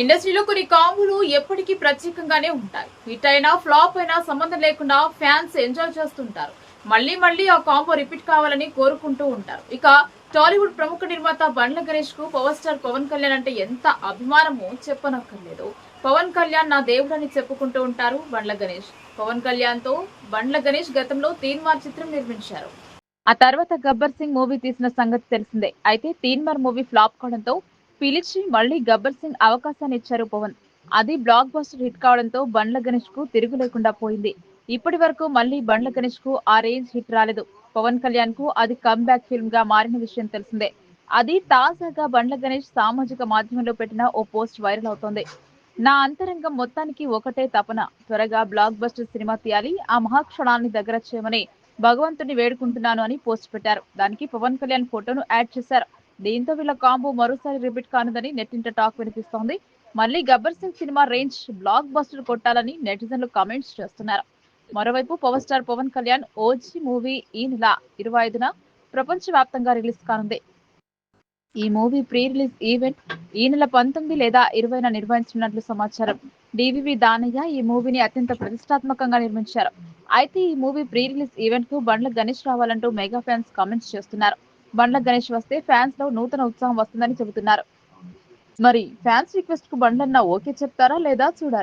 ఇండస్ట్రీలో కొన్ని కాంబులు ఎప్పటికీ ప్రత్యేకంగానే ఉంటాయి. హిట్ అయినా ఫ్లాప్ అయినా సంబంధం లేకుండా ఫ్యాన్స్ ఎంజాయ్ చేస్తుంటారు. మళ్ళీ మళ్ళీ ఆ కాంబో రిపీట్ కావాలని కోరుకుంటూ ఉంటారు. ఇక టాలీవుడ్ ప్రముఖ నిర్మాత బండ్ల గణేష్కు పవర్ స్టార్ పవన్ కళ్యాణ్ అంటే ఎంత అభిమానమో చెప్పనక్కర్లేదు. పవన్ కళ్యాణ్ నా దేవుడని చెప్పుకుంటూ ఉంటారు బండ్ల గణేష్. పవన్ కళ్యాణ్తో బండ్ల గణేష్ గతంలో తీన్మార్ చిత్రం నిర్మించారు. ఆ తర్వాత గబ్బర్ సింగ్ మూవీ తీసిన సంగతి తెలిసిందే. అయితే తీన్మార్ మూవీ ఫ్లాప్ కావడంతో పిలిచి మళ్ళీ గబ్బర్ సింగ్ అవకాశాన్ని ఇచ్చారు పవన్. అది బ్లాక్ బస్టర్ హిట్ కావడంతో బండ్ల గణేష్కు తిరుగు లేకుండా పోయింది. ఇప్పటి వరకు మళ్ళీ బండ్ల గణేష్కు ఆ రేంజ్ హిట్ రాలేదు. పవన్ కళ్యాణ్కు అది కమ్బ్యాక్ ఫిల్మ్గా మారిన విషయం తెలిసిందే. అది తాజాగా బండ్ల గణేష్ సామాజిక మాధ్యమంలో పెట్టిన ఓ పోస్ట్ వైరల్ అవుతోంది. నా అంతరంగం మొత్తానికి ఒకటే తపన. త్వరగా బ్లాక్ బస్టర్ సినిమా తీయాలి ఆ మహాక్షణాన్ని దగ్గర చేయమని భగవంతుని వేడుకుంటున్నాను అని పోస్ట్ పెట్టారు. దానికి పవన్ కళ్యాణ్ ఫోటోను యాడ్ చేశారు. దీంతో వీళ్ళ కాంబో మరోసారి రిపీట్ కానుందని నెట్టింట టాక్ వినిపిస్తోంది. మళ్ళీ Gabbar Singh cinema range blockbuster కొట్టాలని నెటిజన్లు కామెంట్స్ చేస్తున్నారు. మరోవైపు power star Pawan Kalyan OG movie ఈ నెల ఇరవై ఐదున ప్రపంచవ్యాప్తంగా రిలీజ్ కానుంది. ఈ మూవీ ప్రీ రిలీజ్ ఈవెంట్ ఈ నెల పంతొమ్మిది లేదా ఇరవైన నిర్వహించనున్నట్లు సమాచారం. డివివి దానయ్య ఈ మూవీని అత్యంత ప్రతిష్టాత్మకంగా నిర్మించారు. అయితే ఈ మూవీ ప్రీ రిలీజ్ ఈవెంట్కు బండ్ల గణేష్ రావాలంటూ మెగా ఫ్యాన్స్ కామెంట్స్ చేస్తున్నారు. బండ్ల గణేష్ వస్తే ఫ్యాన్స్లో నూతన ఉత్సాహం వస్తుందని చెబుతున్నారు. మరి ఫ్యాన్స్ రిక్వెస్ట్కు బండ్లన్న ఓకే చెప్తారా లేదా చూడాలి.